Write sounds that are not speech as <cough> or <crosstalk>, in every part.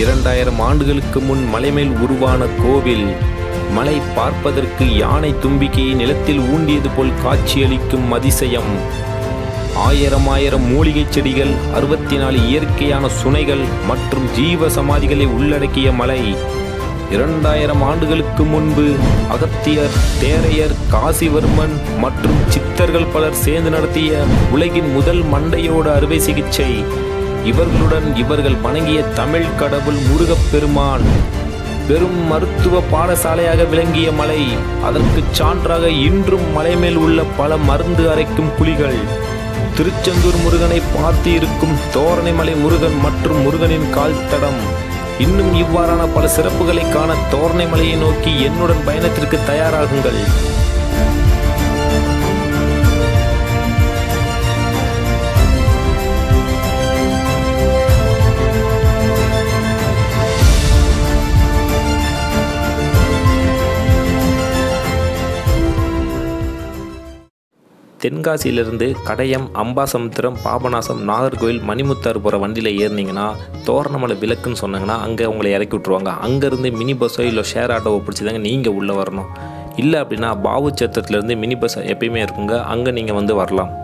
இரண்டாயிரம் ஆண்டுகளுக்கு முன் மலைமேல் உருவான கோவில் மலை பார்ப்பதற்கு யானை தும்பிக்கையை நிலத்தில் ஊண்டியது போல் காட்சியளிக்கும் அதிசயம். ஆயிரம் ஆயிரம் மூலிகைச் செடிகள் அறுபத்தி நாலு இயற்கையான சுனைகள் மற்றும் ஜீவ சமாதிகளை உள்ளடக்கிய மலை. இரண்டாயிரம் ஆண்டுகளுக்கு முன்பு அகத்தியர் தேரையர் காசிவர்மன் மற்றும் சித்தர்கள் பலர் சேர்ந்து நடத்திய உலகின் முதல் மண்டையோடு அறுவை சிகிச்சை. இவர்களுடன் இவர்கள் வணங்கிய தமிழ் கடவுள் முருகப்பெருமான் பெரும் மருத்துவ பாடசாலையாக விளங்கிய மலை அதற்குச் சான்றாக இன்றும் மலை மேல் உள்ள பல மருந்து அரைக்கும் புலிகள். திருச்செந்தூர் முருகனை பார்த்து இருக்கும் தோரணைமலை முருகன் மற்றும் முருகனின் கால் தடம் இன்னும் இவ்வாறான பல சிறப்புகளை காண தோரணைமலையை நோக்கி என்னுடன் பயணத்திற்கு தயாராகுங்கள். தென்காசியிலிருந்து கடையம் அம்பாசமுத்திரம் பாபநாசம் நாகர்கோவில் மணிமுத்தார் போகிற வண்டியில் ஏறினீங்கன்னா தோரணமலை விளக்குன்னு சொன்னாங்கன்னா அங்கே உங்களை இறக்கி விட்ருவாங்க அங்கேருந்து மினி பஸ்ஸோ இல்லை ஷேர் ஆட்டோவோ பிடிச்சிதாங்க நீங்கள் உள்ளே வரணும். இல்லை அப்படின்னா பாவு சேத்திரத்துலேருந்து மினி பஸ் எப்பயுமே இருக்குங்க. அங்கே நீங்கள் வந்து வரலாம்.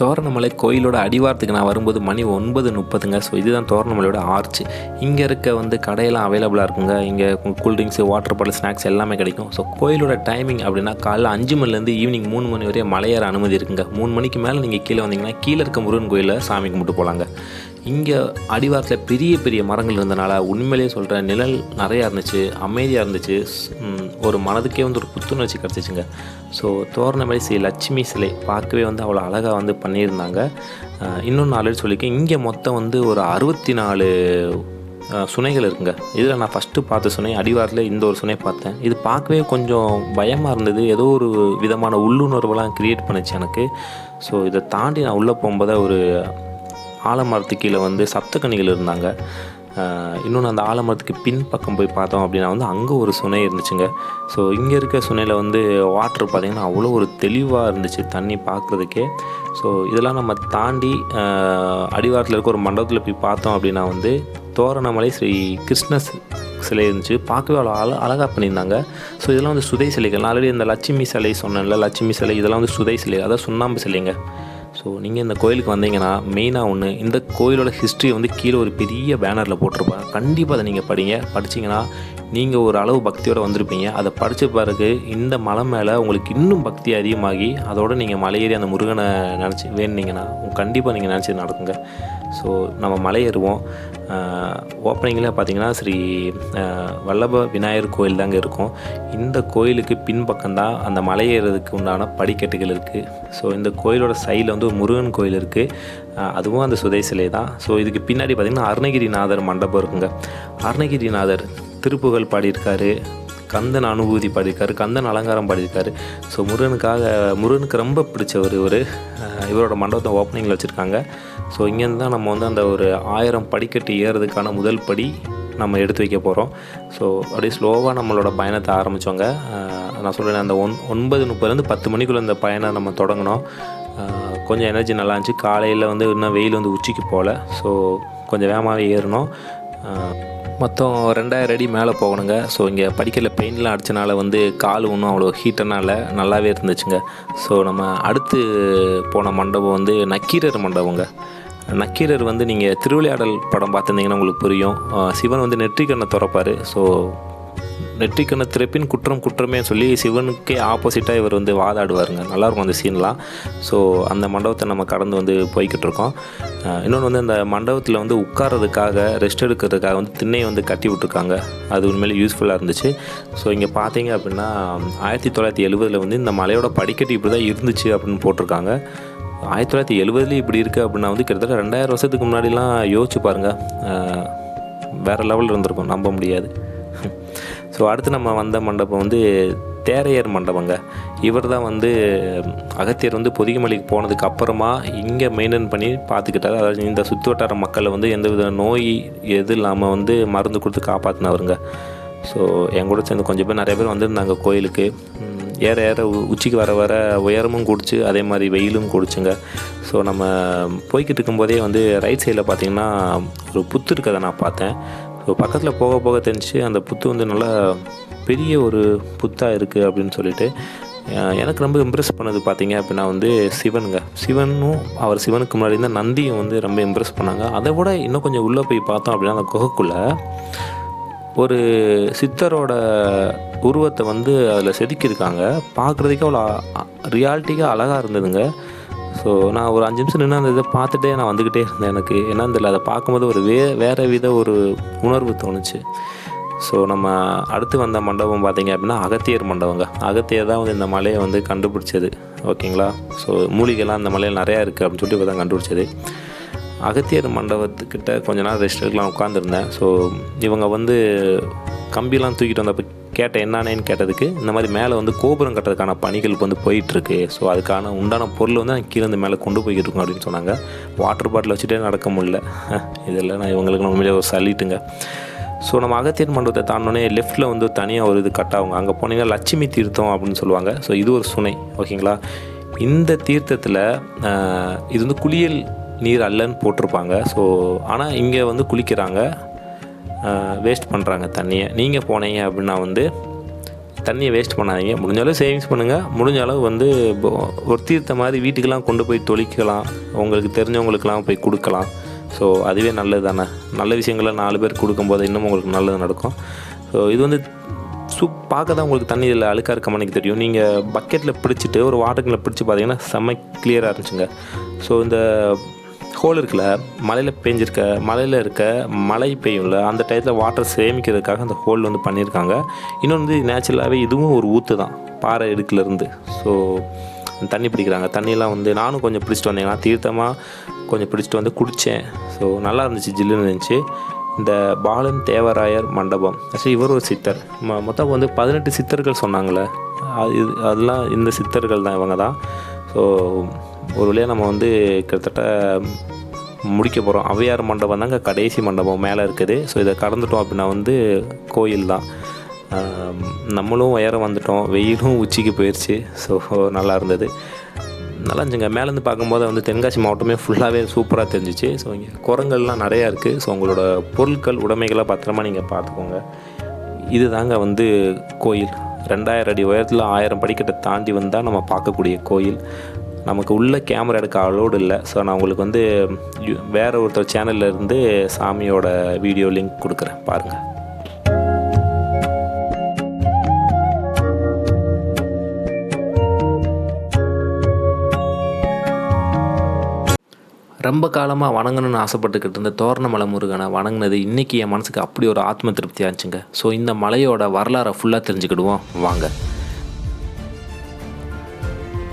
தோரணமலை கோயிலோட அடிவாரத்துக்கு நான் வரும்போது மணி ஒன்பது முப்பதுங்க. ஸோ இதுதான் தோரணமலையோட ஆர்ச் இங்கே இருக்க வந்து கடையெல்லாம் அவைலபிளாக இருக்குங்க. இங்கே கூல்ட்ரிங்க்ஸு வாட்டர் பாட்டில் ஸ்நாக்ஸ் எல்லாமே கிடைக்கும். ஸோ கோயிலோட டைமிங் அப்படின்னா காலைல அஞ்சு மணிலேருந்து ஈவினிங் மூணு மணி வரையும் மலையேற அனுமதி இருக்குங்க. மூணு மணிக்கு மேலே நீங்கள் கீழே வந்தீங்கன்னா கீழே இருக்க முருகன் கோயிலில் சாமி கும்பிட்டு போகலாங்க இங்கே அடிவாரத்தில் பெரிய பெரிய மரங்கள் இருந்தனால உண்மையிலேயே சொல்கிறேன் நிழல் நிறையா இருந்துச்சு அமைதியாக இருந்துச்சு. ஒரு மனதுக்கே வந்து ஒரு புத்துணர்ச்சி கிடச்சிச்சுங்க. ஸோ தோரணமலை ஸ்ரீ லட்சுமி சிலை பார்க்கவே வந்து அவ்வளோ அழகாக வந்து பண்ணியிருந்தாங்க. இன்னொன்று ஆல்ரெடி சொல்லியிருக்கேன் இங்கே மொத்தம் வந்து ஒரு அறுபத்தி நாலு சுனைகள் இருக்குங்க. இதில் நான் ஃபஸ்ட்டு பார்த்த சுனை அடிவாரத்தில் இந்த ஒரு சுனை பார்த்தேன். இது பார்க்கவே கொஞ்சம் பயமாக இருந்தது. ஏதோ ஒரு விதமான உள்ளுணர்வெல்லாம் க்ரியேட் பண்ணுச்சு எனக்கு. ஸோ இதை தாண்டி நான் உள்ளே போகும்போது ஒரு ஆலமரத்து கீழே வந்து சப்தக்கனிகள் இருந்தாங்க. இன்னொன்று அந்த ஆலமரத்துக்கு பின் பக்கம் போய் பார்த்தோம் அப்படின்னா வந்து அங்கே ஒரு சுனை இருந்துச்சுங்க. ஸோ இங்கே இருக்க சுனையில் வந்து வாட்டர் பார்த்திங்கன்னா அவ்வளோ ஒரு தெளிவாக இருந்துச்சு தண்ணி பார்க்குறதுக்கே ஸோ இதெல்லாம் நம்ம தாண்டி அடிவாரத்தில் இருக்க ஒரு மண்டபத்தில் போய் பார்த்தோம் அப்படின்னா வந்து தோரணமலை ஸ்ரீ கிருஷ்ண சிலை இருந்துச்சு. பார்க்கவே அவ்வளோ அழ அழகாக பண்ணியிருந்தாங்க. ஸோ இதெல்லாம் வந்து சுதை சிலைகள். நான் ஆல்ரெடி இந்த லட்சுமி சிலை சொன்னேன்ல லட்சுமி சிலை இதெல்லாம் வந்து சுதை சிலை அதாவது சுண்ணாம்பு சிலைங்க. ஸோ நீங்கள் இந்த கோயிலுக்கு வந்தீங்கன்னா மெயினாக ஒன்று இந்த கோயிலோட ஹிஸ்ட்ரி வந்து கீழே ஒரு பெரிய பேனரில் போட்டிருப்பாங்க. கண்டிப்பாக அதை நீங்கள் படிங்க. படிச்சிங்கன்னா நீங்கள் ஒரு அளவு பக்தியோடு வந்திருப்பீங்க. அதை படித்த பிறகு இந்த மலை மேலே உங்களுக்கு இன்னும் பக்தி அதிகமாகி அதோட நீங்கள் மலையேறி அந்த முருகனை நினச்சி வேணுனீங்கன்னா கண்டிப்பாக நீங்கள் நினச்சி நடக்குங்க. ஸோ நம்ம மலை ஏறுவோம். ஓப்பனிங்கில் பார்த்தீங்கன்னா ஸ்ரீ வல்லப விநாயகர் கோயில் தாங்க இருக்கும். இந்த கோயிலுக்கு பின்பக்கம் தான் அந்த மலை ஏறுறதுக்கு உண்டான படிக்கட்டுகள் இருக்குது ஸோ இந்த கோயிலோட சைடில் வந்து ஒரு முருகன் கோயில் இருக்குது அதுவும் அந்த சுதை சிலை தான். ஸோ இதுக்கு பின்னாடி பார்த்திங்கன்னா அருணகிரிநாதர் மண்டபம் இருக்குங்க. அருணகிரிநாதர் திருப்புகழ் பாடியிருக்காரு. கந்தன் அனுபூதி பாடியிருக்காரு கந்தன் அலங்காரம் பாடியிருக்காரு. ஸோ முருகனுக்காக முருகனுக்கு ரொம்ப பிடிச்சவர் இவர். இவரோட மண்டபத்தை ஓப்பனிங்கில் வச்சுருக்காங்க. ஸோ இங்கேருந்து தான் நம்ம வந்து அந்த ஒரு ஆயிரம் படிக்கட்டு ஏறுறதுக்கான முதல் படி நம்ம எடுத்து வைக்க போகிறோம் ஸோ அப்படியே ஸ்லோவாக நம்மளோட பயணத்தை ஆரம்பித்தோங்க நான் சொல்கிறேன் அந்த ஒன் ஒன்பது முப்பதுலேருந்து பத்து மணிக்குள்ளே இந்த பயணம் நம்ம தொடங்கினோம் கொஞ்சம் எனர்ஜி நல்லா இருந்துச்சு. காலையில் வந்து இன்னும் வெயில் வந்து உச்சிக்கு போகல ஸோ கொஞ்சம் வேகமாகவே ஏறணும். மொத்தம் ரெண்டாயிரம் அடி மேலே போகணுங்க. ஸோ இங்கே படிக்கல பெயின்லாம் அடிச்சனால வந்து கால் ஒன்றும் அவ்வளோ ஹீட்டனால நல்லாவே இருந்துச்சுங்க. ஸோ நம்ம அடுத்து போன மண்டபம் வந்து நக்கீரர் மண்டபங்க. நக்கீரர் வந்து நீங்கள் திருவிளையாடல் படம் பார்த்துருந்தீங்கன்னா உங்களுக்கு புரியும். சிவன் வந்து நெற்றிக்கண்ணை திறப்பார். ஸோ நெற்றிக்கண்ண திறப்பின் குற்றம் குற்றமே சொல்லி சிவனுக்கே ஆப்போசிட்டாக இவர் வந்து வாதாடுவாருங்க. நல்லாயிருக்கும் அந்த சீன்லாம் ஸோ அந்த மண்டபத்தை நம்ம கடந்து வந்து போய்கிட்டு இருக்கோம் இன்னொன்று வந்து அந்த மண்டபத்தில் வந்து உட்கார்றதுக்காக ரெஸ்ட் எடுக்கிறதுக்காக வந்து திண்ணையை வந்து கட்டி விட்ருக்காங்க அது உண்மையிலே யூஸ்ஃபுல்லாக இருந்துச்சு. ஸோ இங்கே பார்த்தீங்க அப்படின்னா ஆயிரத்தி தொள்ளாயிரத்தி எழுபதில் வந்து இந்த மலையோட படிக்கட்டு இப்படி தான் இருந்துச்சு அப்படின்னு போட்டிருக்காங்க. ஆயிரத்தி தொள்ளாயிரத்தி எழுபதுலேயும் இப்படி இருக்குது அப்படின்னா வந்து கிட்டத்தட்ட ரெண்டாயிரம் வருஷத்துக்கு முன்னாடிலாம் யோசிச்சு பாருங்கள் வேறு லெவலில் இருந்திருக்கும். நம்ப முடியாது. ஸோ அடுத்து நம்ம வந்த மண்டபம் வந்து தேரையர் மண்டபங்க. இவர் தான் வந்து அகத்தியர் வந்து பொதிகமலைக்கு போனதுக்கு அப்புறமா இங்கே மெயின்டைன் பண்ணி பார்த்துக்கிட்டாரு. அதாவது இந்த சுற்று வட்டார மக்களை வந்து எந்தவித நோய் எது இல்லாமல் வந்து மருந்து கொடுத்து காப்பாற்றினவருங்க ஸோ என் கூட சேர்ந்து கொஞ்சம் பேர் நிறைய பேர் வந்திருந்தாங்க கோயிலுக்கு. ஏற ஏற உ- உச்சிக்கு வர வர உயரமும் குடிச்சு அதே மாதிரி வெயிலும் குடிச்சுங்க. ஸோ நம்ம போய்கிட்டு இருக்கும்போதே வந்து ரைட் சைடில் பார்த்திங்கன்னா ஒரு புத்து இருக்கதை நான் பார்த்தேன். ஸோ பக்கத்தில் போக போக தெரிஞ்சு அந்த புத்து வந்து நல்லா பெரிய ஒரு புத்தாக இருக்குது அப்படின்னு சொல்லிட்டு எனக்கு ரொம்ப இம்ப்ரெஸ் பண்ணது பார்த்தீங்க அப்படின்னா வந்து சிவனுங்க. சிவனும் அவர் சிவனுக்கு முன்னாடி இருந்த நந்தியும் வந்து ரொம்ப இம்ப்ரெஸ் பண்ணாங்க. அதை விட இன்னும் கொஞ்சம் உள்ளே போய் பார்த்தோம் அப்படின்னா அந்த குகைக்குள்ளே ஒரு சித்தரோட உருவத்தை வந்து அதில் செதுக்கியிருக்காங்க. பார்க்குறதுக்கே அவ்வளோ ரியாலிட்டிக்காக அழகாக இருந்ததுங்க. ஸோ நான் ஒரு அஞ்சு நிமிஷம் நின்று அந்த இதை பார்த்துட்டே நான் வந்துக்கிட்டே இருந்தேன் எனக்கு. என்னன்னு தெரியல அதை பார்க்கும்போது ஒரு வே வேறு வித ஒரு உணர்வு தோணுச்சு. ஸோ நம்ம அடுத்து வந்த மண்டபம் பார்த்திங்க அப்படின்னா அகத்தியர் மண்டபங்க. அகத்தியர் தான் வந்து இந்த மலையை வந்து கண்டுபிடிச்சது. ஓகேங்களா? ஸோ மூலிகைலாம் அந்த மலையில் நிறையா இருக்குது அப்படின்னு சொல்லிட்டு இப்போ தான் கண்டுபிடிச்சது. அகத்தியர் மண்டபத்துக்கிட்ட கொஞ்ச நேரம் ரெஸ்ட் எடுக்கலாம் உட்காந்துருந்தேன் ஸோ இவங்க வந்து கம்பிலாம் தூக்கிட்டு வந்தப்போ கேட்டேன் என்னானேன்னு கேட்டதுக்கு இந்த மாதிரி மேலே வந்து கோபுரம் கட்டுறதுக்கான பணிகள் வந்து போயிட்டுருக்கு. ஸோ அதுக்கான உண்டான பொருள் வந்து நான் கீழே மேலே கொண்டு போய்கிட்டு இருக்கோம் அப்படின்னு சொன்னாங்க. வாட்டர் பாட்டில் வச்சுட்டே நடக்க முடியல. <laughs> இதெல்லாம் நான் இவங்களுக்கு உண்மையிலே ஒரு சல்லிட்டுங்க. ஸோ நம்ம அகத்தியர் மண்டபத்தை தாண்டோடனே லெஃப்ட்டில் வந்து தனியாக ஒரு இது கட்டாகும் அங்கே போனீங்கன்னா லட்சுமி தீர்த்தம் அப்படின்னு சொல்லுவாங்க. ஸோ இது ஒரு சுனை ஓகேங்களா? இந்த தீர்த்தத்தில் இது வந்து குளியல் நீர் அல்லன்னு போட்டிருப்பாங்க. ஸோ ஆனால் இங்கே வந்து குளிக்கிறாங்க. வேஸ்ட் பண்ணுறாங்க தண்ணியை. நீங்கள் போனீங்க அப்படின்னா வந்து தண்ணியை வேஸ்ட் பண்ணாதீங்க. முடிஞ்ச அளவு சேவிங்ஸ் பண்ணுங்கள் முடிஞ்ச அளவு வந்து ஒரு தீர்த்த மாதிரி வீட்டுக்கெலாம் கொண்டு போய் தொளிக்கலாம். உங்களுக்கு தெரிஞ்சவங்களுக்கெலாம் போய் கொடுக்கலாம். ஸோ அதுவே நல்லது தானே நல்ல விஷயங்களை நாலு பேர் கொடுக்கும்போது இன்னும் உங்களுக்கு நல்லது நடக்கும். ஸோ இது வந்து சூ பார்க்க தான் உங்களுக்கு தண்ணி இதில் அழுக்காக இருக்க மணிக்கு தெரியும். நீங்கள் பக்கெட்டில் பிடிச்சிட்டு ஒரு வாட்டர்கில் பிடிச்சி பார்த்தீங்கன்னா செம்ம கிளியராக இருந்துச்சுங்க. ஸோ இந்த ஹோல் இருக்குல்ல மலையில் பெஞ்சிருக்க மலையில் இருக்க மழை பெய்யும்ல அந்த டயத்தில் வாட்டர் சேமிக்கிறதுக்காக அந்த ஹோல் வந்து பண்ணியிருக்காங்க. இன்னொன்று வந்து நேச்சுரலாகவே இதுவும் ஒரு ஊற்று தான் பாறை இடுக்கிலேருந்து ஸோ தண்ணி பிடிக்கிறாங்க. தண்ணியெலாம் வந்து நானும் கொஞ்சம் பிடிச்சிட்டு வந்தேன். தீர்த்தமாக கொஞ்சம் பிடிச்சிட்டு வந்து குடித்தேன் ஸோ நல்லா இருந்துச்சு ஜில்லுன்னு இருந்துச்சு. இந்த பாலன் தேவராயர் மண்டபம். ஆக்சுவலி இவர் ஒரு சித்தர். ம மொத்தம் வந்து பதினெட்டு சித்தர்கள் சொன்னாங்களே அது இது அதெல்லாம் இந்த சித்தர்கள் தான் இவங்க தான். ஸோ ஒரு வழியாக நம்ம வந்து கிட்டத்தட்ட முடிக்க போகிறோம் அவையார் மண்டபம் தாங்க கடைசி மண்டபம் மேலே இருக்குது. ஸோ இதை கடந்துட்டோம் அப்படின்னா வந்து கோயில் தான். நம்மளும் உயரம் வந்துட்டோம். வெயிலும் உச்சிக்கு போயிடுச்சு ஸோ நல்லா இருந்தது. நல்லா இருந்துச்சுங்க. மேலேருந்து பார்க்கும்போது வந்து தென்காசி மாவட்டமே ஃபுல்லாகவே சூப்பராக தெரிஞ்சிச்சு. ஸோ இங்கே குரங்கள்லாம் நிறையா இருக்குது ஸோ உங்களோட பொருட்கள் உடைமைகளை பத்திரமா நீங்கள் பார்த்துக்கோங்க. இது தாங்க வந்து கோயில். ரெண்டாயிரம் அடி உயரத்தில் ஆயிரம் படிக்கட்டை தாண்டி வந்தால் நம்ம பார்க்கக்கூடிய கோயில். நமக்கு உள்ள கேமரா எடுக்க அலோடு இல்லை. ஸோ நான் உங்களுக்கு வந்து யு- வேற ஒருத்தர் சேனல்ல இருந்து சாமியோட வீடியோ லிங்க் கொடுக்குறேன். பாருங்கள் ரொம்ப காலமாக வணங்கணும்னு ஆசைப்பட்டுக்கிட்டு இருந்த தோரணமலை முருகனை வணங்கினது இன்றைக்கி என் மனசுக்கு அப்படி ஒரு ஆத்ம திருப்தியாக இருந்துச்சுங்க. ஸோ இந்த மலையோட வரலாறை ஃபுல்லாக தெரிஞ்சுக்கிடுவோம். வாங்க.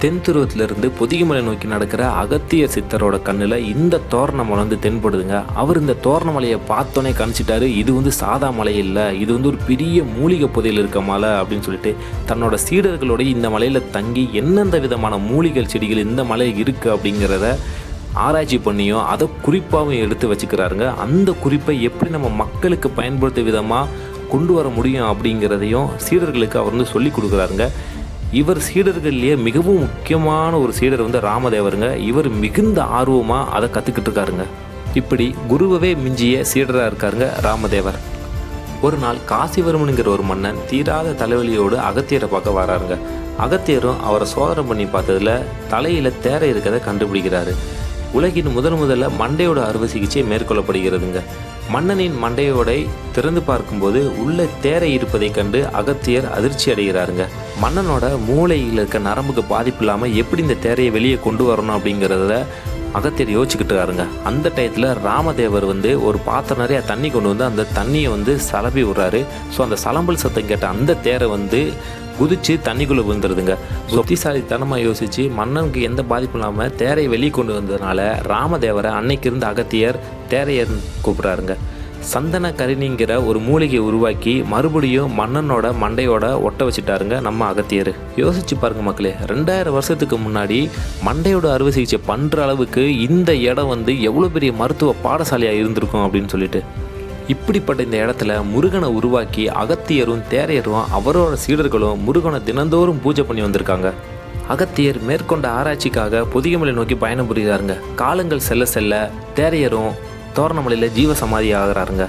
தென் துருவத்திலிருந்து பொதிகைமலை நோக்கி நடக்கிற அகத்திய சித்தரோட கண்ணில் இந்த தோரணமலை வந்து தென்படுதுங்க. அவர் இந்த தோரணமலையை பார்த்தோன்னே கணிச்சிட்டாரு இது வந்து சாதா மலை இல்லை இது வந்து ஒரு பெரிய மூலிகை புதையில் இருக்க மலை அப்படின்னு சொல்லிட்டு தன்னோட சீடர்களோட இந்த மலையில் தங்கி எந்தெந்த விதமான மூலிகை செடிகள் இந்த மலையில் இருக்குது அப்படிங்கிறத ஆராய்ச்சி பண்ணியும் அதை குறிப்பாகவும் எடுத்து வச்சுக்கிறாருங்க. அந்த குறிப்பை எப்படி நம்ம மக்களுக்கு பயன்படுத்த விதமாக கொண்டு வர முடியும் அப்படிங்கிறதையும் சீடர்களுக்கு அவர் வந்து சொல்லி கொடுக்குறாருங்க. இவர் சீடர்கள்லேயே மிகவும் முக்கியமான ஒரு சீடர் வந்து ராமதேவருங்க. இவர் மிகுந்த ஆர்வமாக அதை கற்றுக்கிட்டு இருக்காருங்க. இப்படி குருவவே மிஞ்சிய சீடராக இருக்காருங்க ராமதேவர். ஒரு நாள் காசிவர்மனுங்கிற ஒரு மன்னன் தீராத தலைவலியோடு அகத்தியரை பார்க்க வராருங்க. அகத்தியரும் அவரை சோதனை பண்ணி பார்த்ததில் தலையில் தேரை இருக்கிறத கண்டுபிடிக்கிறாரு. உலகின் முதன் முதல்ல மண்டையோட அறுவை சிகிச்சை மேற்கொள்ளப்படுகிறதுங்க. மன்னனின் மண்டையோடை திறந்து பார்க்கும்போது உள்ள தேரை இருப்பதைக் கண்டு அகத்தியர் அதிர்ச்சி அடைகிறாருங்க. மன்னனோட மூளையில் இருக்க நரம்புக்கு பாதிப்பு இல்லாமல் எப்படி இந்த தேரையை வெளியே கொண்டு வரணும் அப்படிங்கிறத அகத்தியர் யோசிச்சுக்கிட்டு இருக்காருங்க. அந்த டயத்தில் ராமதேவர் வந்து ஒரு பாத்திரம் நிறையா தண்ணி கொண்டு வந்து அந்த தண்ணியை வந்து சலபி விடுறாரு. ஸோ அந்த சலம்பல் சத்தம் கேட்ட அந்த தேரை வந்து குதிச்சு தண்ணிக்குள்ளே விழுந்துருதுங்க. புத்திசாலித்தனமாக யோசித்து மன்னனுக்கு எந்த பாதிப்பும் இல்லாமல் தேரையை வெளியே கொண்டு வந்ததுனால ராமதேவரை அன்னைக்கு இருந்த அகத்தியர் தேரையர் கூப்பிட்றாருங்க. சந்தன கரிணிங்கிற ஒரு மூலிகையை உருவாக்கி மறுபடியும் மன்னனோட மண்டையோட ஒட்ட வச்சுட்டாருங்க நம்ம அகத்தியர். யோசிச்சு பாருங்க மக்களே ரெண்டாயிரம் வருஷத்துக்கு முன்னாடி மண்டையோட அறுவை சிகிச்சை பண்ணுற அளவுக்கு இந்த இடம் வந்து எவ்வளோ பெரிய மருத்துவ பாடசாலையாக இருந்திருக்கும் அப்படின்னு சொல்லிட்டு. இப்படிப்பட்ட இந்த இடத்துல முருகனை உருவாக்கி அகத்தியரும் தேரையரும் அவரோட சீடர்களும் முருகனை தினந்தோறும் பூஜை பண்ணி வந்திருக்காங்க. அகத்தியர் மேற்கொண்ட ஆராய்ச்சிக்காக பொதிகமலை நோக்கி பயணம் புரிகிறாருங்க. காலங்கள் செல்ல செல்ல தேரையரும் தோரணமலையில் ஜீவ சமாதி ஆகிறாருங்க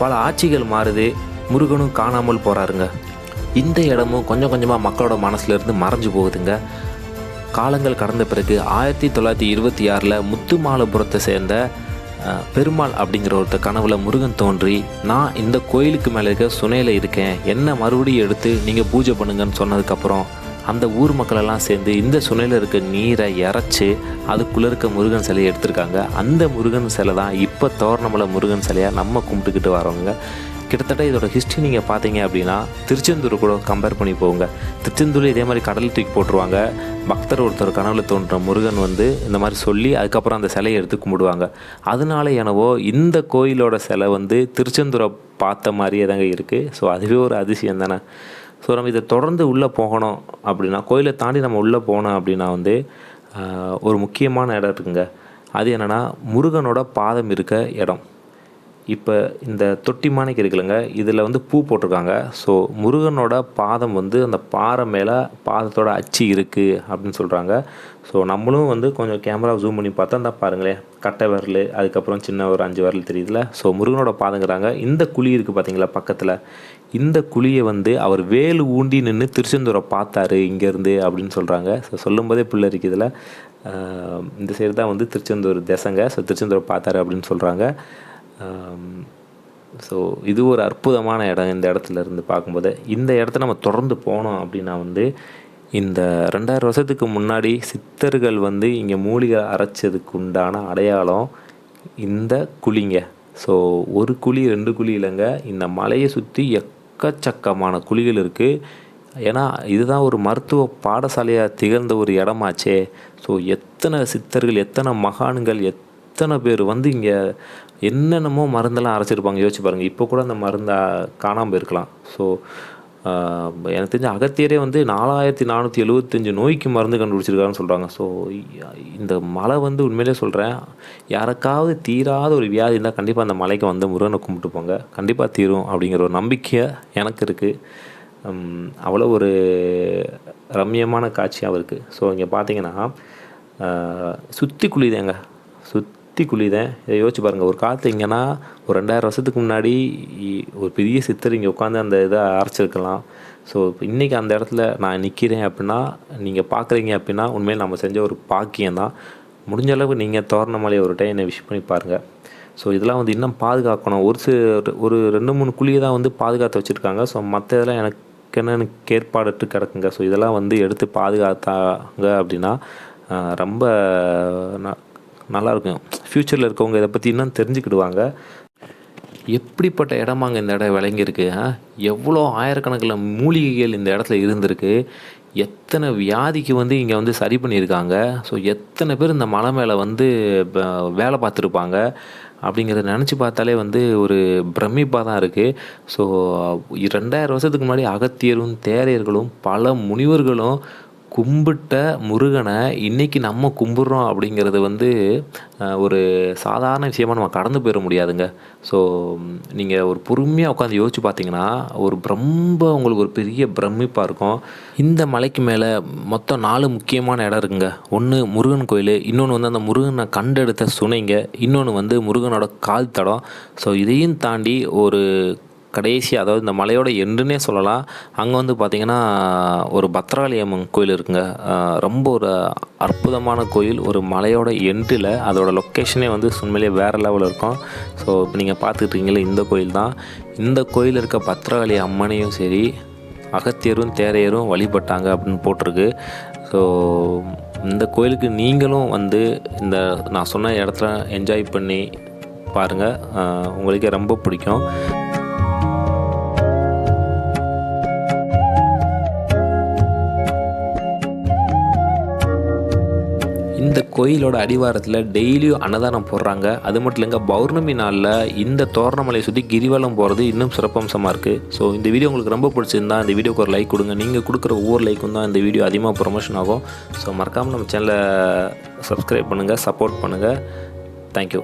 பல ஆட்சிகள் மாறுது முருகனும் காணாமல் போகிறாருங்க இந்த இடமும் கொஞ்சம் கொஞ்சமாக மக்களோட மனசுலேருந்து மறைஞ்சு போகுதுங்க. காலங்கள் கடந்த பிறகு ஆயிரத்தி தொள்ளாயிரத்தி இருபத்தி ஆறில் முத்துமாலபுரத்தை சேர்ந்த பெருமாள் அப்படிங்கிற ஒருத்த கனவுல முருகன் தோன்றி நான் இந்த கோயிலுக்கு மேலே இருக்க சுனையில் இருக்கேன். என்ன மறுபடியும் எடுத்து நீங்கள் பூஜை பண்ணுங்கன்னு சொன்னதுக்கப்புறம் அந்த ஊர் மக்களெல்லாம் சேர்ந்து இந்த சுனையில் இருக்க நீரை இறச்சி அதுக்குள்ளே இருக்க முருகன் சிலையை எடுத்திருக்காங்க. அந்த முருகன் சிலை தான் இப்போ தோரணமலை முருகன் சிலையாக நம்ம கும்பிட்டுக்கிட்டு வரோங்க. கிட்டத்தட்ட இதோட ஹிஸ்ட்ரி நீங்கள் பார்த்தீங்க அப்படின்னா திருச்செந்தூர் கூட கம்பேர் பண்ணி போங்க. திருச்செந்தூர் இதே மாதிரி கடல் தூக்கி போட்டுருவாங்க. பக்தர் ஒருத்தர் கனவுல தோன்ற முருகன் வந்து இந்த மாதிரி சொல்லி அதுக்கப்புறம் அந்த சிலையை எடுத்து கும்பிடுவாங்க. அதனால எனவோ இந்த கோயிலோட சிலை வந்து திருச்செந்தூரை பார்த்த மாதிரியே தாங்க இருக்குது ஸோ அதுவே ஒரு அதிசயம் தானே. ஸோ நம்ம இதை தொடர்ந்து உள்ளே போகணும் அப்படின்னா கோயிலை தாண்டி நம்ம உள்ளே போனோம் அப்படின்னா வந்து ஒரு முக்கியமான இடம் இருக்குங்க. அது என்னென்னா முருகனோட பாதம் இருக்க இடம். இப்போ இந்த தொட்டி மாணிக்கு இருக்குல்லங்க இதில் வந்து பூ போட்டிருக்காங்க. ஸோ முருகனோட பாதம் வந்து அந்த பாறை மேலே பாதத்தோட அச்சு இருக்குது அப்படின்னு சொல்கிறாங்க ஸோ நம்மளும் வந்து கொஞ்சம் கேமரா ஜூம் பண்ணி பார்த்தா தான் பாருங்களேன் கட்டை விரல் அதுக்கப்புறம் சின்ன ஒரு அஞ்சு விரல் தெரியுதுல. ஸோ முருகனோட பாதங்கிறாங்க. இந்த குழி இருக்குது பார்த்தீங்களா பக்கத்தில்? இந்த குழியை வந்து அவர் வேலு ஊண்டி நின்று திருச்செந்தூரை பார்த்தாரு இங்கேருந்து அப்படின்னு சொல்கிறாங்க ஸோ சொல்லும்போதே பிள்ளை இருக்குதுல இந்த சைடு தான் வந்து திருச்செந்தூர் தேசங்க. ஸோ திருச்செந்தூரை பார்த்தாரு அப்படின்னு சொல்கிறாங்க ஸோ இது ஒரு அற்புதமான இடம் இந்த இடத்துல இருந்து பார்க்கும்போது. இந்த இடத்த நம்ம தொடர்ந்து போனோம் அப்படின்னா வந்து இந்த ரெண்டாயிரம் வருஷத்துக்கு முன்னாடி சித்தர்கள் வந்து இங்கே மூலிகை அரைச்சதுக்கு உண்டான அடையாளம் இந்த குழிங்க. ஸோ ஒரு குழி ரெண்டு குழி இல்லைங்க. இந்த மலையை சுற்றி எக்கச்சக்கமான குழிகள் இருக்குது ஏன்னா இதுதான் ஒரு மருத்துவ பாடசாலையாக திகழ்ந்த ஒரு இடமாச்சே. ஸோ எத்தனை சித்தர்கள் எத்தனை மகான்கள் எத்தனை பேர் வந்து இங்கே என்னென்னமோ மருந்தெல்லாம் அரைச்சிருப்பாங்க யோசிச்சு பாருங்கள் இப்போ கூட அந்த மருந்தை காணாமல் இருக்கலாம். ஸோ எனக்கு தெரிஞ்ச அகத்தியரே வந்து நாலாயிரத்தி நானூற்றி எழுபத்தஞ்சு நோய்க்கு மருந்து கண்டுபிடிச்சிருக்காருன்னு சொல்கிறாங்க ஸோ இந்த மலை வந்து உண்மையிலே சொல்கிறேன் யாருக்காவது தீராத ஒரு வியாதி இருந்தால் கண்டிப்பாக அந்த மலைக்கு வந்து முருகனை கும்பிட்டு போங்க. கண்டிப்பாக தீரும் அப்படிங்கிற ஒரு நம்பிக்கை எனக்கு இருக்குது அவ்வளோ ஒரு ரம்மியமான காட்சியாகவும் இருக்குது ஸோ இங்கே பார்த்தீங்கன்னா சுற்றி குழிதேங்க சுற்றி குழிதேன். இதை யோசிச்சு பாருங்கள் ஒரு காலத்து இங்கேனா ஒரு ரெண்டாயிரம் வருஷத்துக்கு முன்னாடி இ- ஒரு பெரிய சித்தர் இங்கே உட்காந்து அந்த இதை அரைச்சிருக்கலாம். ஸோ இன்றைக்கி அந்த இடத்துல நான் நிற்கிறேன் அப்படின்னா நீங்கள் பார்க்குறீங்க அப்படின்னா உண்மையில் நம்ம செஞ்ச ஒரு பாக்கியம் தான் முடிஞ்ச அளவுக்கு நீங்கள் தோரணமலை ஒரு டைம் என்னை விஷ் பண்ணி பாருங்கள் ஸோ இதெல்லாம் வந்து இன்னும் பாதுகாக்கணும். ஒரு சில ஒரு ரெண்டு மூணு குழியை தான் வந்து பாதுகாத்து வச்சுருக்காங்க. ஸோ மற்ற இதெல்லாம் எனக்கு என்னென்னு கேட்பாடுட்டு கிடக்குங்க. ஸோ இதெல்லாம் வந்து எடுத்து பாதுகாத்தாங்க அப்படின்னா ரொம்ப நல்லாயிருக்கும். ஃப்யூச்சரில் இருக்கவங்க இதை பற்றி இன்னும் தெரிஞ்சுக்கிடுவாங்க. எப்படிப்பட்ட இடமாங்க இந்த இடம் விளங்கியிருக்கு எவ்வளோ ஆயிரக்கணக்கில் மூலிகைகள் இந்த இடத்துல இருந்திருக்கு. எத்தனை வியாதிக்கு வந்து இங்கே வந்து சரி பண்ணியிருக்காங்க. ஸோ எத்தனை பேர் இந்த மலை மேலே வந்து வேலை பார்த்துருப்பாங்க அப்படிங்கிறத நினச்சி பார்த்தாலே வந்து ஒரு பிரமிப்பாக தான் இருக்குது ஸோ ரெண்டாயிரம் வருஷத்துக்கு முன்னாடி அகத்தியரும் தேரையர்களும் பல முனிவர்களும் கும்பிட்ட முருகனை இன்றைக்கி நம்ம கும்பிட்றோம் அப்படிங்கிறது வந்து ஒரு சாதாரண விஷயமா நம்ம கடந்து போயிட முடியாதுங்க. ஸோ நீங்கள் ஒரு பொறுமையாக உட்காந்து யோசிச்சு பார்த்தீங்கன்னா ஒரு ரொம்ப உங்களுக்கு ஒரு பெரிய பிரமிப்பாக இருக்கும். இந்த மலைக்கு மேலே மொத்தம் நாலு முக்கியமான இடம் இருக்குங்க. ஒன்று முருகன் கோயில் இன்னொன்று வந்து அந்த முருகனை கண்டெடுத்த சுனைங்க இன்னொன்று வந்து முருகனோட கால் தடம். ஸோ இதையும் தாண்டி ஒரு கடைசி அதாவது இந்த மலையோட எண்டுன்னே சொல்லலாம். அங்கே வந்து பார்த்திங்கன்னா ஒரு பத்ராளி அம்மன் கோயில் இருக்குங்க. ரொம்ப ஒரு அற்புதமான கோயில். ஒரு மலையோட எண்டில் அதோட லொக்கேஷனே வந்து உண்மையிலேயே வேறு லெவலில் இருக்கும். ஸோ இப்போ நீங்கள் பார்த்துக்கிட்டீங்களே இந்த கோயில் தான். இந்த கோயில் இருக்க பத்ராளி அம்மனையும் சரி அகத்தியரும் தேரையரும் வழிபட்டாங்க அப்படின்னு போட்டிருக்கு. ஸோ இந்த கோயிலுக்கு நீங்களும் வந்து இந்த நான் சொன்ன இடத்துல என்ஜாய் பண்ணி பாருங்கள் உங்களுக்கே ரொம்ப பிடிக்கும். இந்த கோயிலோட அடிவாரத்தில் டெய்லியும் அன்னதானம் போடுறாங்க. அது மட்டும் இல்லைங்க பௌர்ணமி நாளில் இந்த தோரணமலையை சுற்றி கிரிவலம் போகிறது இன்னும் சிறப்பம்சமாக இருக்குது ஸோ இந்த வீடியோ உங்களுக்கு ரொம்ப பிடிச்சிருந்தா இந்த வீடியோக்கு ஒரு லைக் கொடுங்க. நீங்கள் கொடுக்குற ஒவ்வொரு லைக்கும் தான் இந்த வீடியோ அதிகமாக ப்ரொமோஷன் ஆகும். ஸோ மறக்காமல் நம்ம சேனலை சப்ஸ்கிரைப் பண்ணுங்கள் சப்போர்ட் பண்ணுங்கள் தேங்க்யூ